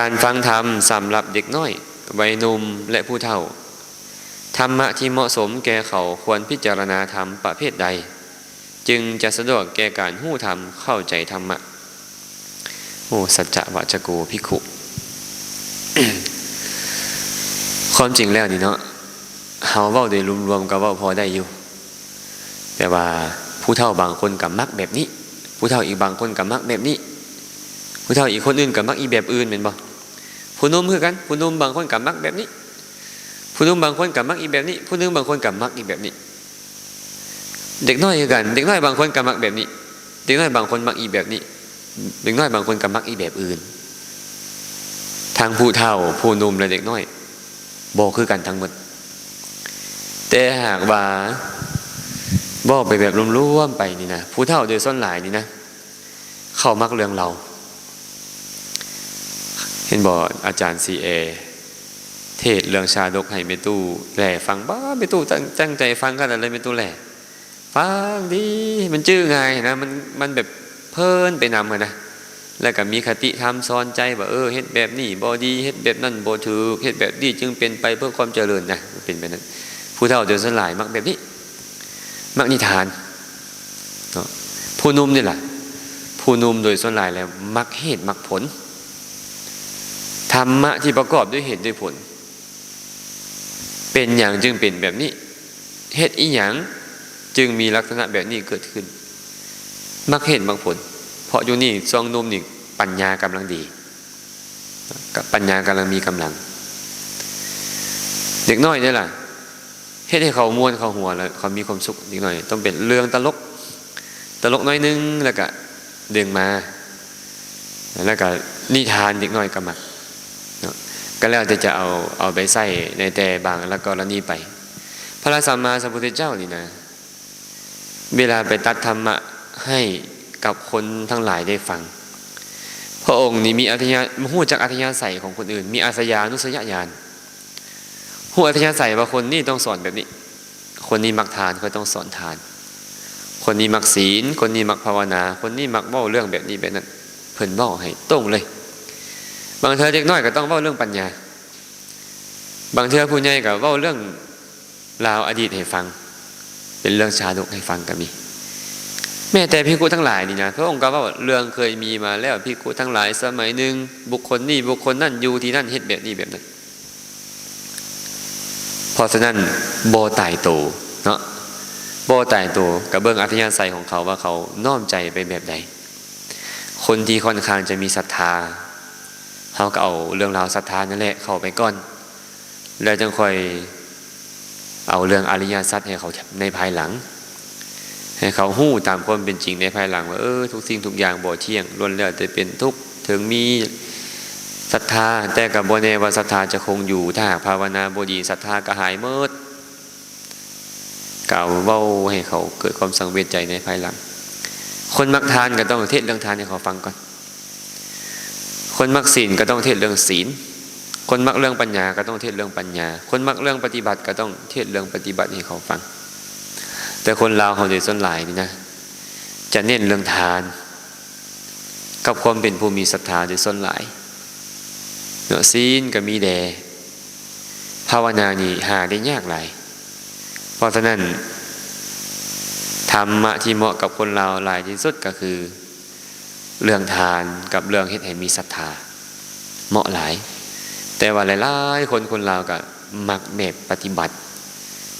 การฟังธรรมสำหรับเด็กน้อย วัยหนุ่มและผู้เฒ่า ธรรมะที่เหมาะสมแก่เขาควรพิจารณาธรรมประเภทใด จึงจะสะดวกแก่การหู้ธรรมเข้าใจธรรมะ โอ้สัจจะวะจโกภิขุความจริงแล้วนี่เนาะเฮาเว้าโดยรวมๆก็เว้าพอได้อยู่ แต่ว่าผู้เฒ่าบางคนกับมักแบบนี้ ผู้เฒ่าอีกบางคนกับมักแบบนี้ผู้เฒ่าอีกคนอื่นกับมักอีแบบอื่นเป็นบ่ ผู้นุ่มคือกันผู้นุ่มบางคนกับมักแบบนี้ ผู้นุ่มบางคนกับมักอีแบบนี้ ผู้หนึงบางคนกับมักอีแบบนี้ เด็กน้อยคือกัน เด็กน้อยบางคนกับมักแบบนี้ เด็กน้อยบางคนมักอีแบบนี้ เด็กน้อยบางคนกับมักอีแบบอื่น ทางผู้เฒ่าผู้นุ่มและเด็กน้อยบ่คือกันทั้งหมด แต่หากว่าบอกไปแบบรวมๆไปนี่นะผู้เฒ่าโดยส่วนหลายนี่นะ เข้ามักเรื่องเรา เห็นบอกอาจารย์ซีเอเทศเรื่องชาดกให้เมตู้แหล่ฟังบ้าเมตู้ตั้งใจฟังกันอะไรเมตู้แหล่ฟังดีมันจื้อไงนะมันมันแบบเพลินไปนำกันนะแล้วก็มีคติธรรมสอนใจว่าเออเฮ็ดแบบนี้บ่ดีเฮ็ดแบบนั้นบ่ถูกเฮ็ดแบบนี้จึงเป็นไปเพื่อความเจริญนะเป็นแบบนั้นผู้เฒ่าโดยส่วนหลายมักแบบนี้ มักนิทานผู้นุ่มนี่แหละผู้นุ่มโดยส่วนหลายแล้ว มักเหตุมักผล ธรรมะที่ประกอบด้วยเหตุด้วยผล เป็นอย่างจึงเป็นแบบนี้เหตุอีหยังจึงมีลักษณะแบบนี้เกิดขึ้น มักเหตุมักผล เพราะอยู่นี่ซองนุ่มนี่ปัญญากำลังดีกับปัญญากำลังมีกำลัง เด็กน้อยนี่แหละเฮ็ดให้เขาม่วนเขาหัวแล้วเขามีความสุขนิดหน่อย ต้องเป็นเรื่องตลก ตลกน้อยนึงแล้วก็ดึงมา แล้วก็นิทานเด็กน้อยก็มักเนา ก็แล้วแต่จะเอาเอาไปใส่ในแต่บางแล้วก็ละนี้ไป พระสัมมาสัมพุทธเจ้านี่นะ เวลาไปตัดธรรมะให้กับคนทั้งหลายได้ฟัง พระองค์นี่มีอัธยาหู้จากอัธยาศัยของคนอื่น มีอาสยานุสยญาณหู้อัธยาศัยว่าคนนี้ต้องสอนแบบนี้ คนนี้มักทานก็ต้องสอนทาน คนนี้มักศีล คนนี้มักภาวนา คนนี้มักเว้าเรื่องแบบนี้แบบนั้น เพิ่นเว้าให้ตรงเลย บางเทอเด็กน้อยก็ต้องเว้าเรื่องปัญญา บางเทอผู้ใหญ่ก็เว้าเรื่องราวอดีตให้ฟัง เป็นเรื่องชาดกให้ฟังก็มี แม้แต่พิกุทั้งหลายนี่นะพระองค์ก็ว่าเรื่องเคยมีมาแล้วพิกุทั้งหลายสมัยหนึ่งบุคคลนี่บุคคลนั่นอยู่ที่นั่นเฮ็ดแบบนี้แบบนั้นเพราะฉะนั้นโบตายโตเนาะโบตายโตกับเบื้องอัธยาศัยของเขาว่าเขาน้อมใจไปแบบใดคนที่ค่อนข้างจะมีศรัทธา เขาก็เอาเรื่องราวศรัทธานั่นแหละเข้าไปก่อน แล้วจึงค่อยเอาเรื่องอริยสัจให้เขาในภายหลัง ให้เขาหู้ตามความเป็นจริงในภายหลังว่าเออทุกสิ่งทุกอย่างบ่เที่ยงล้วนแล้วแต่เป็นทุกข์ถึงมีศรัทธาแต่กับบ่แน่ว่าศรัทธาจะคงอยู่ถ้าหากภาวนาบดีศรัทธาก็หายเมิดกล่าวเว้าให้เขาเกิดความสังเวชใจในภายหลัง คนมักทานก็ต้องเทศเรื่องทานให้เขาฟังก่อน คนมักศีลก็ต้องเทศเรื่องศีล คนมักเรื่องปัญญาก็ต้องเทศเรื่องปัญญา คนมักเรื่องปฏิบัติก็ต้องเทศเรื่องปฏิบัติให้เขาฟัง แต่คนลาวเขาโดยส่วนหลายนี่นะจะเน้นเรื่องทาน กับความเป็นผู้มีศรัทธาโดยส่วนหลายเนาะศีลก็มีแดภาวนานี่หาได้ยากหลาย เพราะฉะนั้นธรรมะที่เหมาะกับคนเราหลายที่สุดก็คือ เรื่องทานกับเรื่องเฮ็ดให้มีศรัทธา เหมาะหลาย แต่ว่าหลายๆคนคนเราก็มักแบบปฏิบัติ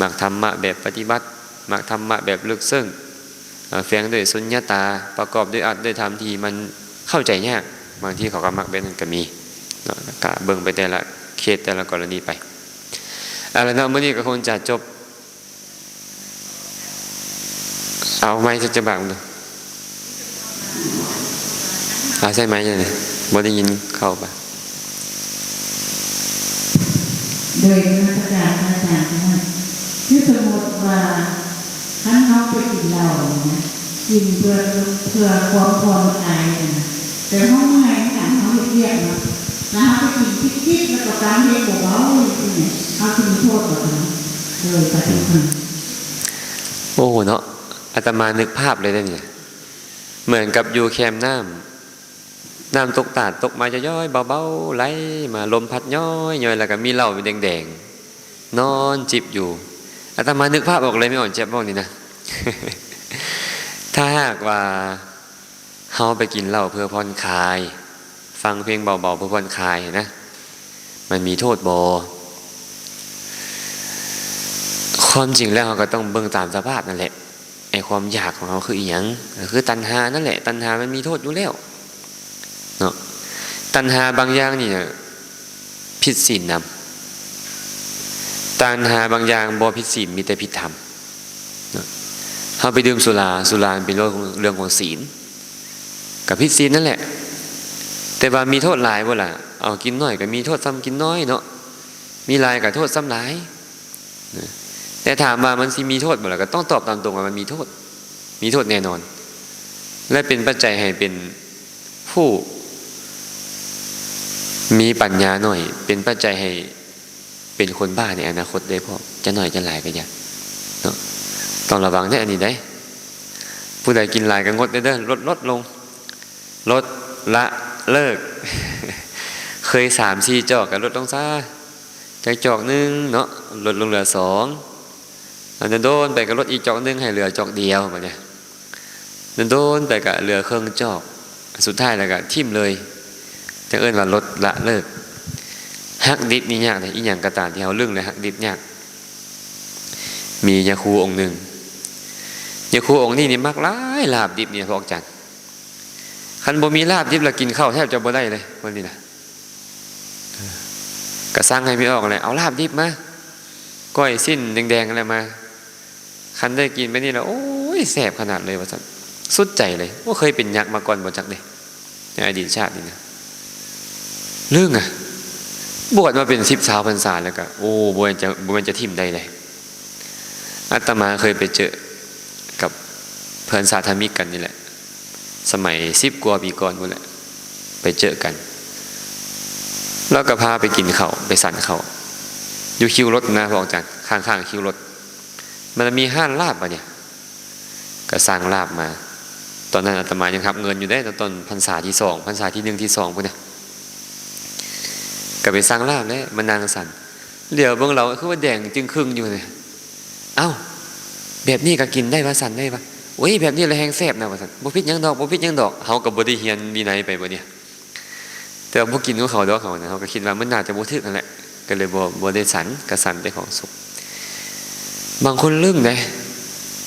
มักธรรมะแบบปฏิบัติ มักธรรมะแบบลึกซึ้งแฝงด้วยสุญญาตาประกอบด้วยอัดด้วยธรรมที่มันเข้าใจยากบางที่เขาก็มักแบบนั้นก็มีเนาะก็เบิ่งไปแต่ละเคสแต่ละกรณีไปเอาละเนาะมื้อนี้ก็คงจะจบ เอาไม้จะจะบังดู อาใช่ไหมยังไงบ่ได้ยินเข้าปะโดยนักการอาจารย์นะที่สมมติว่าท่านเขาไปกินเหล้าเนี่ยกินเพื่อเพื่อความพอใจนะแต่ห้องไงขันเขาเรียกนะแล้วเขาไปกินคิดๆแล้วก็การเรียกบอกว่าเนี่ยเขาจะมีโทษต่อเขาโดยปฏิบัติโอ้โหเนาะอาตมานึกภาพเลยนะเนี่ยเหมือนกับอยู่แคมป์น้ น้ำตกตาดตกมาจะย้อยเบาๆไหลมาลมพัดย้อยย้อยแล้วก็มีเหล้าเป็นแดงๆ นอนจิบอยู่อาตมานึกภาพออกเลยไม่อ่อนเจ็บบ้างนี่นะ ถ้าหากว่าเฮาไปกินเหล้าเพื่อผ่อนคลาย ฟังเพลงเบาๆเพื่อผ่อนคลายนะ มันมีโทษบอความจริงแล้วเราก็ต้องเบิ่งตามสภาพนั่นแหละไอความอยากของเราคืออีหยังคือตัณหานั่นแหละ ตัณหามันมีโทษอยู่แล้ว เนาะตัณหาบางอย่างนี่นะผิดศีลนำตัณหาบางอย่างบ่ผิดศีลมีแต่ผิดธรรมเนาไปดื่มสุราสุราเป็นเรื่องของเรื่องของศีล กับผิดศีลนั่นแหละ แต่ว่ามีโทษหลายบ่ล่ะเอากินน้อยก็มีโทษซ้ำกินน้อยเนาะมีหลายก็โทษซ้ำหลายแต่ถามว่ามันสิมีโทษบ่ล่ะก็ต้องตอบตามตรงว่ามันมีโทษ มีโทษแน่นอน และเป็นปัจจัยให้เป็นผู้ มีปัญญาหน่อย เป็นปัจจัยให้เป็นคนบ้าในอนาคตได้พอจะหน่อยจะหลายก็อยากเนาะต้องระวังในอันนี้ได้ ผู้ใดกินหลายก็งดเด้อลดลดลง ลดละเลิก เคยสามสี่จอกกับลดลงซะจากจอกหนึ่งเนาะลดลงเหลือสองอันนั้นโดนไปกับลดอีกจอกหนึ่งให้เหลือจอกเดียวแบบเนี้ยนั้นโดนไปกับเหลือเครื่องจอก สุดท้ายแล้วก็ทิ่มเลย จะเอิ้นว่าลดละเลิกฮักดิบนี่ยากเลยอีหยังกระตามที่เขาเรื่องเลยฮักดิบยาก มียาคูองค์หนึ่งยาคูองค์นี้นี่มักหลายลาบดิบเนี่ยพอาจารคันบ่มีลาบดิบแล้วกินข้าวแทบจะบ่ได้เลยวันนี้นะเออก็สร้างให้ไม่ออกเลยเอาลาบดิบมาก้อยสิ้นแดงๆอะไรมา คันได้กินไปนี่แล้วโอ้ยแสบขนาดเลยว่าสันสุดใจเลยว่าเคยเป็นยักษ์มาก่อนบ่จักเด้ในอดีตชาตินี่นะ เรื่องอะบวชมาเป็นสิบสาวพรรษาแล้วก็โอ้บวชจะบวชจะทิ่มได้เลยอาตมาเคยไปเจอกับเพื่อนสาธมิกกันนี่แหละ สมัยสิบกว่าปีก่อนหมดแหละ ไปเจอกัน แล้วก็พาไปกินเขาไปสั่นเขาอยู่คิวรถนะบอกจันข้างๆคิวรถ มันมีห้านลาบปะเนี่ยก็สร้างลาบมา ตอนนั้นอาตมายังครับ เงินอยู่ได้ตอนต้นพรรษาที่สองพรรษาที่หนึ่งที่สองพวกเนี่ย ไปสร้างลาบแล้วมันนางสันเดี๋ยวเบิ่งเราคือว่าแดงจึงครึ่งอยู่เลยเอ้า แบบนี้ก็กินได้ว่าสันได้ปะโอ้ยแบบนี้เลยแหงแซ่บนะว่าซั่นบ่พิษยังดอกบ่พิษยังดอกเฮาก็บ่ได้เรียนวินัยไปบ่เนี่ยแต่พว่าบ่กินของเขาดอกเขานะเฮาก็คิดว่ามันน่าจะบ่ถึกนั่นแหละก็เลยบ่บ่ได้สันก็สันแต่ของสุกบางคนเรื่องได้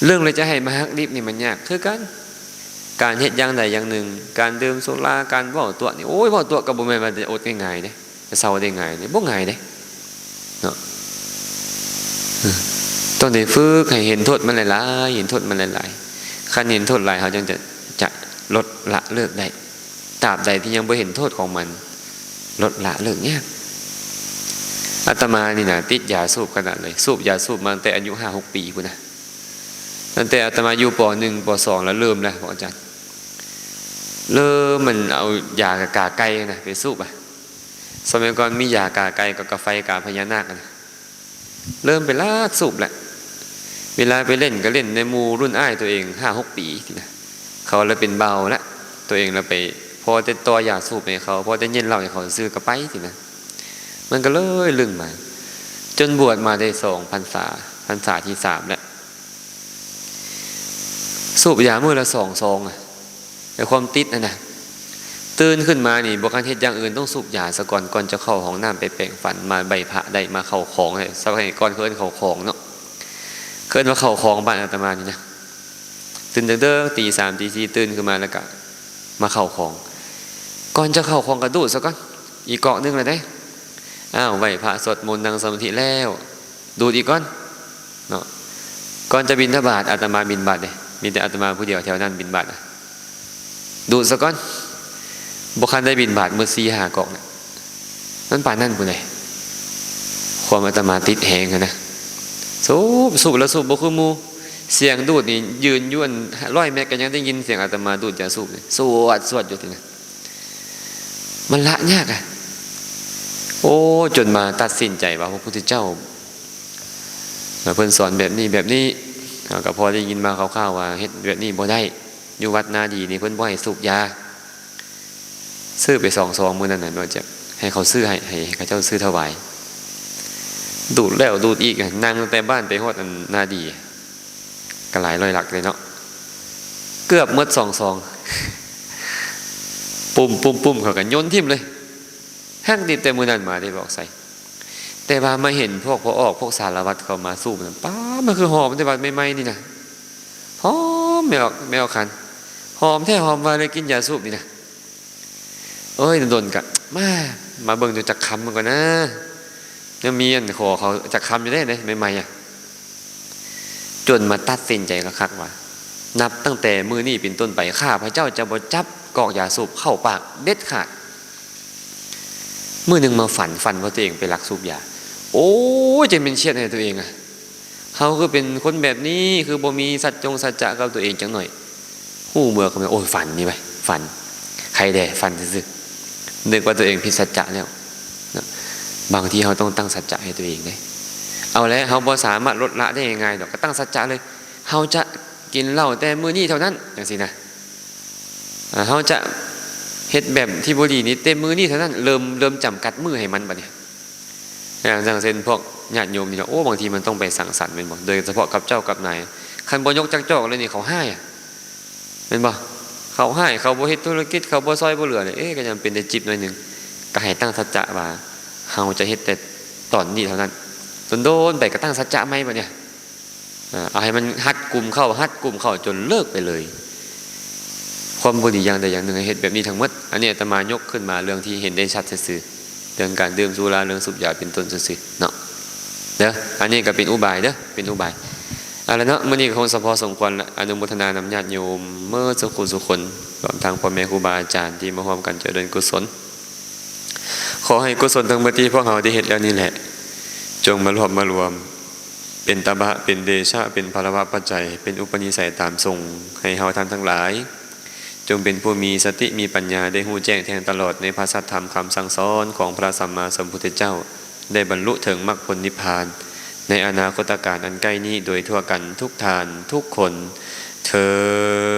เรื่องเลยจะให้มาฮักดิบนี่มันยากคือกันการเฮ็ดอย่างใดอย่างหนึ่ง การดื่มสุราการว้าตัวนี่โอ้ยว้าตัวก็บ่แม่นว่าจะอดง่ายๆเด้ จะเศร้าได้ไง่ายนี่ยบ่ง่ายเด้เนาะต้องได้ฝึกให้เห็นโทษมันหลายๆเห็นโทษมันหลายๆคันเห็นโทษหลายเขาจึงจะจะลดละเลิกได้ตราบใดที่ยังไม่เห็นโทษของมัน ลดละเลิกเนี่ยอาตมานี่นะติดยาสูบขนาดเลย สูบยาสูบมาตั้งแต่อายุห้าหกปีพุ่นะตั้งแต่อาตมาอยู่ปหนึ่งปสองแล้วเริ่มแล้วอกอาจารย์เริ่มมันเอายากากาไก่นะไปสูบอะ สมัยก่อนมียากาไก่กับกาไฟกาพญานาคนะเริ่มไปลากสูบแหละ เวลาไปเล่นก็เล่นในมูรุ่นอ้ายตัวเองห้าหกปีทีนะเขาเลยเป็นเบาละตัวเองเราไป พอจะตัวยาสูบให้เขาพอจะเย็นเหล้าให้เขาซื้อกระไปทีนะมันก็เลยลึงมา จนบวชมาได้สองพรรษาพรรษาที่สามแล้วสูบยาเมื่อละสองซองอะแต่ความติดนะนะ ตื่นขึ้นมานี่บอกการเทศอย่างอื่นต้องสูบยาซะก่อนก่อนจะเข้าห้องน้ำไปแปรงฟันมาใบพระได้มาเข้าของเลยสักให้ก่อนเคินเข้าของเนาะเคลื่อนมาเข่าคลองบ้านอาตมานี่นะตื่นเด้อตีสามตีสี่ตื่นขึ้นมาแล้วก็มาเข่าคลอง ก่อนจะเข่าคลองกระดูดซะก่อนอีกเกาะนึงเลยได้อ้าวไหวพระสวดมนต์นั่งสมาธิแล้ว ดูดอีกก้อนเนาะก่อนจะบินทบาทอาตมาบินบาทเลยมีแต่อาตมาผู้เดียวแถวนั้นบินบาทนะดูดซะก่อน บุคันได้บินบาทเมื่อซีหากอกนะนั่นป่านนั่นผู้ใดความอาตมาติดแหงนะสูบสูบแล้วสูบบ่คือมูเสียงดูดนี่ยืนยุ่นร้อยเมตรก็ยังได้ยินเสียงอาตมาดูดยาสูบเลยสวดสวดอยู่ที่นั่นมันละยากอะโอ้จนมาตัดสินใจว่าพระพุทธเจ้าเพิ่นสอนแบบนี้แบบนี้ก็พอได้ยินมาคร่าวๆว่าเฮ็ดแบบนี้บ่ได้อยู่วัดนาดีนี่เพิ่นบ่ให้สูบยา ซื้อไปสองซองมื้อนั้นน่ะว่าจะให้เขาซื้อให้ให้ให้เขาเจ้าซื้อถวายดูดแล้วดูดอีกนั่งตั้งแต่บ้านไปฮอดอันนาดีก็หลายร้อยหลักเลยเนาะเกือบหมดสองซองปุ่มปุ่มปุ่มเขากันโยนทิ่มเลยห้างดิบแต่มือนั้นมาได้บอกใส่ แต่ว่ามาเห็นพวกพอออกพวกสารวัตรเขามาสู้มันป้ามันคือหอมแต่ว่าไม่ไหมนี่นะหอมไม่ออกไม่ออกคันหอมแท้หอมว่าเลยกินยาสูบนี่นะ เอ้ยโดนกะมามาเบิ่งดูจักคำมันก่อนนะยังมีอันขอเขาจักคำอยู่ได้เลยไม่ไหม้อะจนมาตัดสินใจกระคักว่า นับตั้งแต่มือนี่เป็นต้นไปข้าพระเจ้าจะบ่จับกอกยาสูบเข้าปากเด็ดขาดมือหนึ่งมาฝันฝันว่าตัวเองไปลักสูบยา โอ้จะเป็นเชียดในตัวเองอะเขาคือเป็นคนแบบนี้คือบ่มีสัจจงสัจจะกับตัวเองจังหน่อยหู้เมื่อก็ไม่โอ้ยฝันนี่ไปฝัน ใครแด่ฝันซื่อ นึกว่าตัวเองผิดสัจจะแล้วบางทีเขาต้องตั้งสัจจะให้ตัวเองเลยเอาแล้วเขาบ่สามารถลดละได้ยังไงดอกก็ตั้งสัจจะเลยเขาจะกินเหล้าแต่มื้อนี้เท่านั้นอย่างสินะเขาจะเฮ็ดแบบที่บ่ดีนี้เต็มมือนี้เท่านั้นเริ่มเริ่มจำกัดมือให้มันบัดเนี่ยอย่างอย่างเช่นพวกญาติโยมนี่นะโอ้บางทีมันต้องไปสั่งสรรค์เป็นบ่โดยเฉพาะกับเจ้ากับนายคันบ่ยกจักจอกเลยนี่เขาให้อะเป็นบ่ เขาให้เขาบ่เฮ็ดธุรกิจเขาบ่ซอยบ่เหลือเลยเอ๊ะก็ยังเป็นแต่จิบหน่อยหนึ่งก็ให้ตั้งสัจจะว่าเฮาจะเฮ็ดแต่ตอนนี้เท่านั้นจนโดนไปก็ตั้งสัจจะใหม่บัดเนี่ยอ่าเอาให้มันฮัดกลุ่มเข้าฮัดกลุ่มเข้าจนเลิกไปเลย ความบ่ดีอย่างใดอย่างหนึ่งให้เฮ็ดแบบนี้ทั้งหมดอันนี้ตมายกขึ้นมาเรื่องที่เห็นได้ชัดซื่อเรื่องการดื่มสุราเรื่องสูบยาเป็นต้นซื่อเนาะเด้ออันนี้ก็เป็นอุบายเด้อเป็นอุบาย อะไรเนาะมื้อนี้คงสพอสมควรละอนุโมทนานำญาติโยม เมื่อสุขุสุคนรวมทางพ่อแม่ครูบาอาจารย์ที่มาร่วมกันเจริญกุศล ขอให้กุศลทั้งหมดที่พวกเราได้เฮ็ดแล้วนี่แหละ จงมารวมมารวม เป็นตบะเป็นเดชะเป็นภารวะปัจจัย เป็นอุปนิสัยตามทรงให้เฮาท่านทั้งหลาย จงเป็นผู้มีสติมีปัญญาได้หูแจ้งแทงตลอดในพระสัทธรรมคำสั่งสอนของพระสัมมาสัมพุทธเจ้า ได้บรรลุถึงมรรคผลนิพพาน ในอนาคตการอันใกล้นี้โดยทั่วกันทุกทานทุกคนเธอ